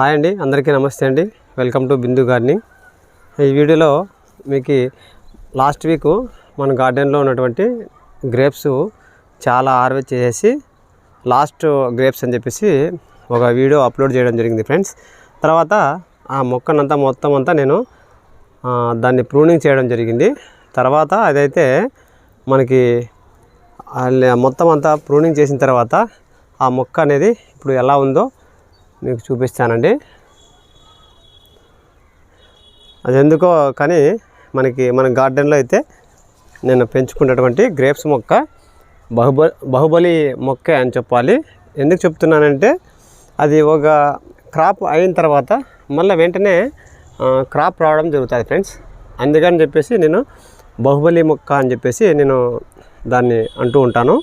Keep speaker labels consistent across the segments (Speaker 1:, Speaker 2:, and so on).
Speaker 1: Hi అండి అందరికీ నమస్తే అండి. వెల్కమ్ టు బిందు గార్డెనింగ్ ఈ వీడియోలో మీకు లాస్ట్ వీక్ మన గార్డెన్లో ఉన్నటువంటి గ్రేప్స్ చాలా హార్వెస్ట్ చేసేసి లాస్ట్ గ్రేప్స్ అని చెప్పేసి ఒక వీడియో అప్లోడ్ చేయడం జరిగింది ఫ్రెండ్స్ తర్వాత ఆ మొక్కనంతా మొత్తం అంతా నేను దాన్ని ప్రూనింగ్ చేయడం జరిగింది. తర్వాత అదైతే మనకి మొత్తం అంతా ప్రూనింగ్ చేసిన తర్వాత ఆ మొక్క అనేది ఇప్పుడు ఎలా ఉందో మీకు చూపిస్తానండి. అది ఎందుకో కానీ మనకి మన గార్డెన్లో అయితే నేను పెంచుకున్నటువంటి గ్రేప్స్ మొక్క బహుబ బాహుబలి మొక్క అని చెప్పాలి. ఎందుకు చెప్తున్నానంటే అది ఒక క్రాప్ అయిన తర్వాత మళ్ళీ వెంటనే క్రాప్ రావడం జరుగుతుంది ఫ్రెండ్స్. అందుకని చెప్పేసి నేను బాహుబలి మొక్క అని చెప్పేసి నేను దాన్ని అంటూ ఉంటాను.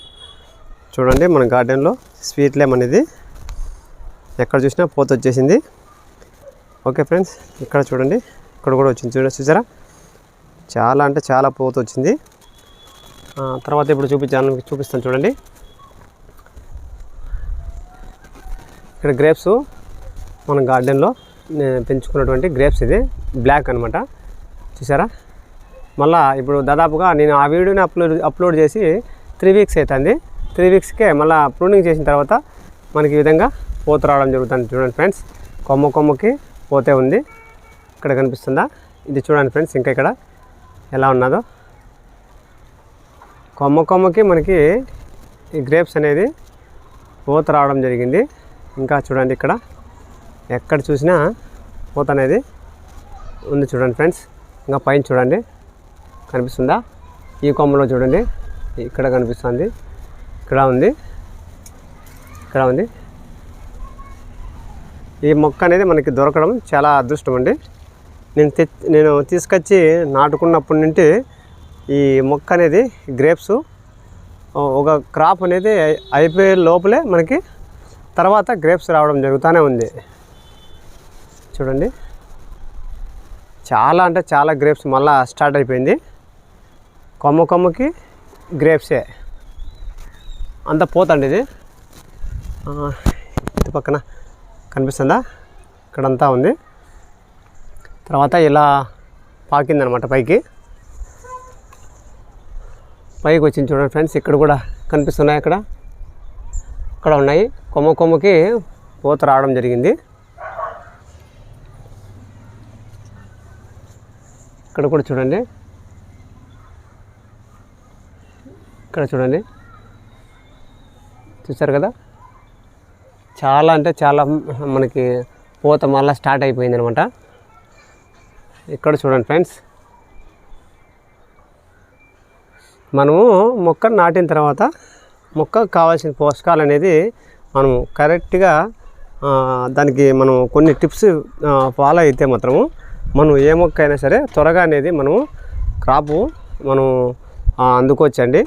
Speaker 1: చూడండి మన గార్డెన్లో స్వీట్ లెమ్ అనేది ఎక్కడ చూసినా పోత వచ్చేసింది. ఓకే ఫ్రెండ్స్ ఇక్కడ చూడండి ఇక్కడ కూడా వచ్చింది చూడ చూసారా? చాలా అంటే చాలా పోత వచ్చింది. తర్వాత ఇప్పుడు చూపించాను మీకు చూపిస్తాను చూడండి. ఇక్కడ గ్రేప్స్ మన గార్డెన్లో పెంచుకున్నటువంటి గ్రేప్స్ ఇది. బ్లాక్ అనమాట చూసారా? మళ్ళా ఇప్పుడు దాదాపుగా నేను ఆ వీడియోని అప్లోడ్ అప్లోడ్ చేసి త్రీ వీక్స్ అవుతుంది. త్రీ వీక్స్కే మళ్ళీ ప్రూనింగ్ చేసిన తర్వాత మనకి ఈ విధంగా పోత రావడం జరుగుతుంది చూడండి ఫ్రెండ్స్. కొమ్మ కొమ్మకి పోతే ఉంది. ఇక్కడ కనిపిస్తుందా? ఇది చూడండి ఫ్రెండ్స్ ఇంకా ఇక్కడ ఎలా ఉన్నదో. కొమ్మ కొమ్మకి మనకి ఈ గ్రేప్స్ అనేది పూత రావడం జరిగింది. ఇంకా చూడండి ఇక్కడ ఎక్కడ చూసినా పూత అనేది ఉంది చూడండి ఫ్రెండ్స్. ఇంకా పైన చూడండి కనిపిస్తుందా? ఈ కొమ్మలో చూడండి ఇక్కడ కనిపిస్తుంది. ఇక్కడ ఉంది. ఇక్కడ ఉంది. ఈ మొక్క అనేది మనకి దొరకడం చాలా అదృష్టం అండి. నేను తె నేను తీసుకొచ్చి నాటుకున్నప్పటి నుండి ఈ మొక్క అనేది గ్రేప్స్ ఒక క్రాప్ అనేది అయిపోయే లోపలే మనకి తర్వాత గ్రేప్స్ రావడం జరుగుతూనే ఉంది. చూడండి. చాలా అంటే చాలా గ్రేప్స్ మళ్ళా స్టార్ట్ అయిపోయింది. కొమ్మ కొమ్మకి గ్రేప్సే. అంత పోతండి ఇది. ఇటు పక్కన. కనిపిస్తుందా? ఇక్కడంతా ఉంది. తర్వాత ఇలా పాకిందనమాట పైకి. పైకి వచ్చింది చూడండి ఫ్రెండ్స్ ఇక్కడ కూడా కనిపిస్తున్నాయి అక్కడ. అక్కడ ఉన్నాయి. కొమ్మ కొమ్మకి పూత రావడం జరిగింది. ఇక్కడ కూడా చూడండి. ఇక్కడ చూడండి. చూసారు కదా? చాలా అంటే చాలా మనకి పూత మళ్ళీ స్టార్ట్ అయిపోయింది అనమాట ఇక్కడ చూడండి ఫ్రెండ్స్. మనము మొక్క నాటిన తర్వాత మొక్కకు కావాల్సిన పోషకాలు అనేది మనం కరెక్ట్గా దానికి మనం కొన్ని టిప్స్ ఫాలో అయితే మాత్రము మనం ఏ మొక్క అయినా సరే త్వరగా అనేది మనము క్రాపు మనం అందుకోవచ్చండి.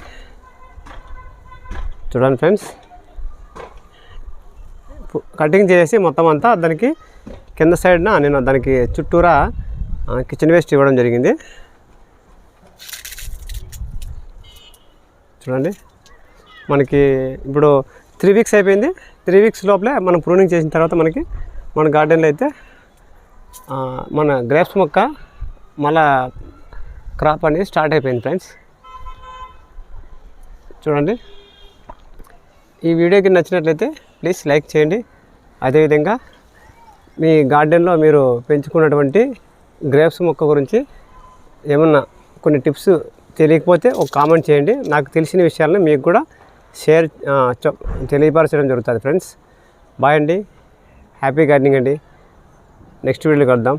Speaker 1: చూడండి ఫ్రెండ్స్. కటింగ్ చేసి మొత్తం అంతా దానికి కింద సైడ్న నేను దానికి చుట్టూరా కిచెన్ వేస్ట్ ఇవ్వడం జరిగింది. చూడండి. మనకి ఇప్పుడు త్రీ వీక్స్ అయిపోయింది. త్రీ వీక్స్ లోపలే మనం ప్రూనింగ్ చేసిన తర్వాత మనకి మన గార్డెన్లో అయితే మన గ్రేప్స్ మొక్క మళ్ళా క్రాప్ అనేది స్టార్ట్ అయిపోయింది ఫ్రెండ్స్ చూడండి. ఈ వీడియోకి నచ్చినట్లయితే ప్లీజ్ లైక్ చేయండి. అదేవిధంగా మీ గార్డెన్లో మీరు పెంచుకున్నటువంటి గ్రేప్స్ మొక్క గురించి ఏమన్నా కొన్ని టిప్స్ తెలియకపోతే ఒక కామెంట్ చేయండి. నాకు తెలిసిన విషయాలను మీకు కూడా షేర్ తెలియపరచడం జరుగుతుంది ఫ్రెండ్స్. బాయ్ అండి. హ్యాపీ గార్డెనింగ్ అండి. నెక్స్ట్ వీడియోలో కలుద్దాం.